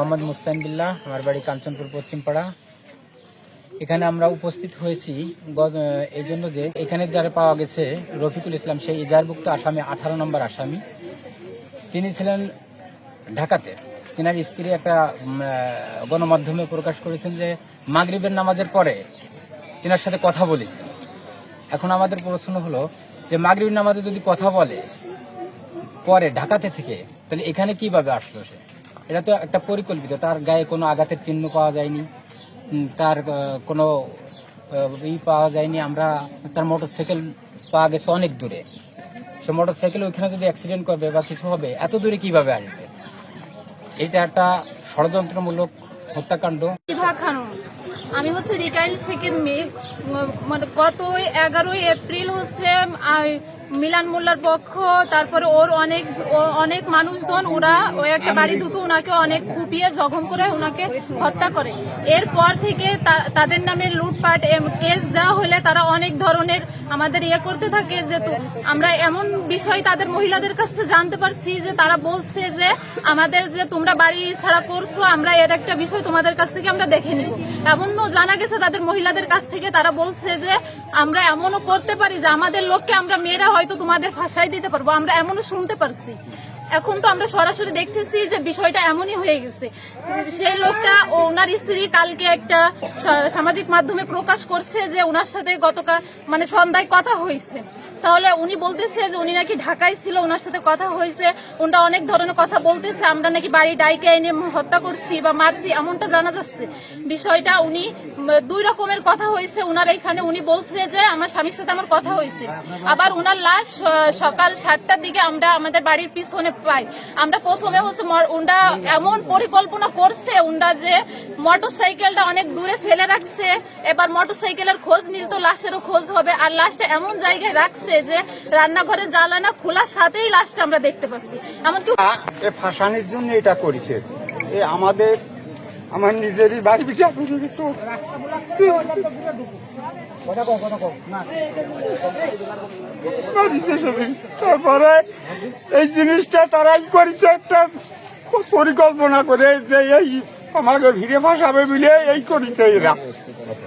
মোহাম্মদ মুস্তান বিল্লাহ আমার বাড়ি কাঞ্চনপুর, পশ্চিমপাড়া। এখানে আমরা উপস্থিত হয়েছি এই জন্য যে এখানে যারা পাওয়া গেছে রফিকুল ইসলাম, সেই ইজারভুক্ত আসামি, আঠারো নম্বর আসামি। তিনি ছিলেন ঢাকাতে। তিনার স্ত্রী একটা গণমাধ্যমে প্রকাশ করেছেন যে মাগরিবের নামাজের পরে তিনার সাথে কথা বলেছেন। এখন আমাদের প্রশ্ন হলো যে মাগরিবের নামাজে যদি কথা বলে পরে ঢাকাতে থেকে, তাহলে এখানে কীভাবে আসলো সে? এটা তো একটা পরিকল্পিত। তার গায়ে কোনো আঘাতের চিহ্ন পাওয়া যায়নি। তার কোনো ই পাওয়া যায়নি। আমরা, তার মোটরসাইকেল পাওয়া গেছে অনেক দূরে। সে মোটরসাইকেল ওইখানে যদি অ্যাক্সিডেন্ট করবে বা কিছু হবে, এত দূরে কীভাবে আসবে? এটা একটা ষড়যন্ত্রমূলক হত্যাকাণ্ড। আমি হচ্ছে রিকাইল শেখের মেয়ে মানে গত এগারোই এপ্রিল হচ্ছে মিলান মোল্লার পক্ষ, তারপরে ওর অনেক অনেক মানুষজন ওরা ওই একটা বাড়ি ঢুকে ওনাকে অনেক কুপিয়ে জখম করে ওনাকে হত্যা করে। এরপর থেকে তাদের নামে লুটপাট কেস দেওয়া হলে তারা অনেক ধরনের আমাদের ইয়ে করতে থাকে যে তো, আমরা এমন বিষয় তাদের মহিলাদের কাছ থেকে জানতে পারছি যে তারা বলছে যে আমাদের যে তোমরা বাড়ি ছাড়া করছ, আমরা এর একটা বিষয় তোমাদের কাছ থেকে আমরা দেখে নিব। এমনও জানা গেছে তাদের মহিলাদের কাছ থেকে। তারা বলছে যে, আমরা এমনও করতে পারি যে আমাদের লোককে আমরা মেয়েরা হয়তো তোমাদের ফাঁসাই দিতে পারব। আমরা এমনও শুনতে পারছি। এখন তো আমরা সরাসরি দেখতেছি যে বিষয়টা এমনই হয়ে গেছে। সেই লোকটা ওনার স্ত্রী কালকে একটা সামাজিক মাধ্যমে প্রকাশ করছে যে ওনার সাথে গতকাল মানে সন্ধ্যায় কথা হয়েছে। তাহলে উনি বলতেছে যে উনি নাকি ঢাকায় ছিল ওনার সাথে কথা হয়েছে ওনারা অনেক ধরনের কথা বলতেছে, আমরা নাকি বাড়ি ডাইকে এনে হত্যা করছি বা মারছি, এমনটা জানা যাচ্ছে। বিষয়টা উনি, দুই রকমের কথা হয়েছে, উনার এখানে উনি বলছে যে আমার স্বামীর সাথে আমার কথা হয়েছে। আবার উনার লাশ সকাল সাতটার দিকে আমরা আমাদের বাড়ির পিছনে পাই। আমরা প্রথমে হচ্ছে উনরা এমন পরিকল্পনা করছে উনরা যে মোটর সাইকেলটা অনেক দূরে ফেলে রাখছে, এবার মোটর সাইকেলের খোঁজ নিল তো লাশেরও খোঁজ হবে, আর লাশটা এমন জায়গায় রাখছে যে রান্নাঘরে জ্বালানা খোলার সাথেই লাশটা আমরা দেখতে পাচ্ছি। এমনকি ফাঁসানির জন্য এটা করেছে। এ আমাদের আমার নিজেরই বাড়ি পিঠা। তারপরে এই জিনিসটা তারাই করেছে একটা খুব পরিকল্পনা করে যে এই আমাকে ভিড়ে ফাঁসাবে বলে এই করেছে এরা।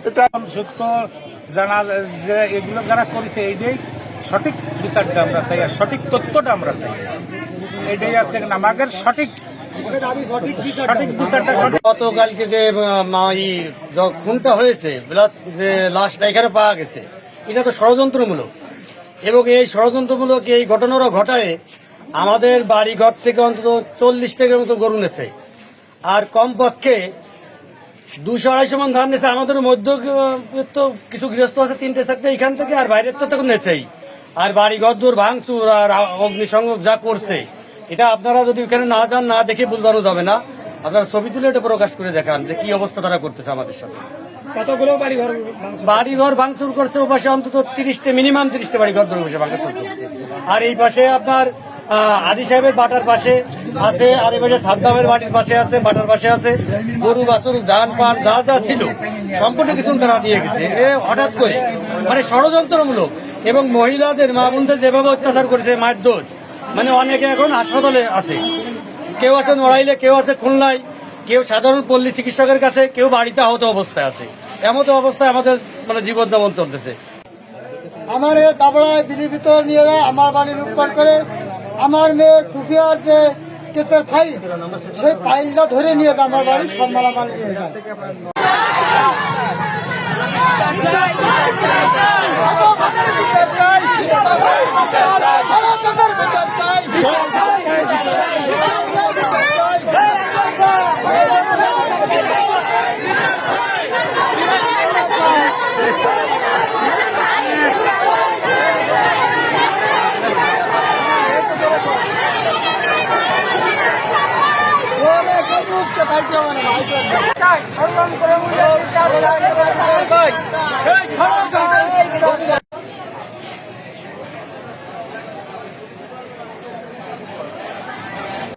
এটা সত্য জানা যে এগুলো যারা করেছে এইটাই সঠিক বিচারটা আমরা চাই আর সঠিক তথ্যটা আমরা চাই। এটাই আছে আমাদের সঠিক গতকালকে যে খুনটা হয়েছে যে লাশটা এখানে পাওয়া গেছে, এটা তো ষড়যন্ত্রমূলক। এবং এই ষড়যন্ত্রমূলক এই ঘটনারও ঘটায় আমাদের বাড়ি ঘর থেকে অন্তত চল্লিশ টাকার মতো গরু নেছে। আর কমপক্ষে দুশো আড়াইশো মন ধান নেছে। আমাদের মধ্য তো কিছু গৃহস্থ আছে, তিনটে চারটে এখান থেকে, আর বাইরের তো তখন নেছেই। আর বাড়ি ঘর দূর ভাঙচুর আর অগ্নিসংযোগ যা করছে এটা আপনারা যদি ওখানে না যান না দেখে বুঝানো যাবে না। আপনারা ছবি তুলে এটা প্রকাশ করে দেখান যে কি অবস্থা তারা করতেছে আমাদের সাথে। বাড়ি ঘর ভাঙচুর? করছে ও পাশে অন্তত তিরিশটা মিনিমাম তিরিশটা বাড়ি ঘর ধরে বসে ভাঙচুর করছে। আর এই পাশে আপনার আদি সাহেবের বাটার পাশে আছে আর এই পাশে সাদ্দামের বাড়ির পাশে আছে বাটার পাশে আছে। গরু বাছুর ধান পান যা যা ছিল সম্পূর্ণ কিছু তারা দিয়ে গেছে। এ হঠাৎ করে মানে ষড়যন্ত্রমূলক। এবং মহিলাদের, মা বোনদের যেভাবে অত্যাচার করেছে দোষ মানে অনেকে এখন হাসপাতালে আছে। কেউ আছে নড়াইলে, কেউ আছে খুলনায়, কেউ সাধারণ পল্লী চিকিৎসকের কাছে, কেউ বাড়িতে আহত অবস্থায় আছে। এমত অবস্থায় আমাদের মানে জীবন যাপন চলতেছে। আমার এ দাবড়ায় ভিতর নিয়ে যায়, আমার বাড়ি লুটপাট করে। আমার মেয়ে সুফিয়ার যে কেসের ফাইল, সেই ফাইলটা ধরে নিয়ে যায়, আমার বাড়ি সব মালামাল নিয়ে যায়। ভাই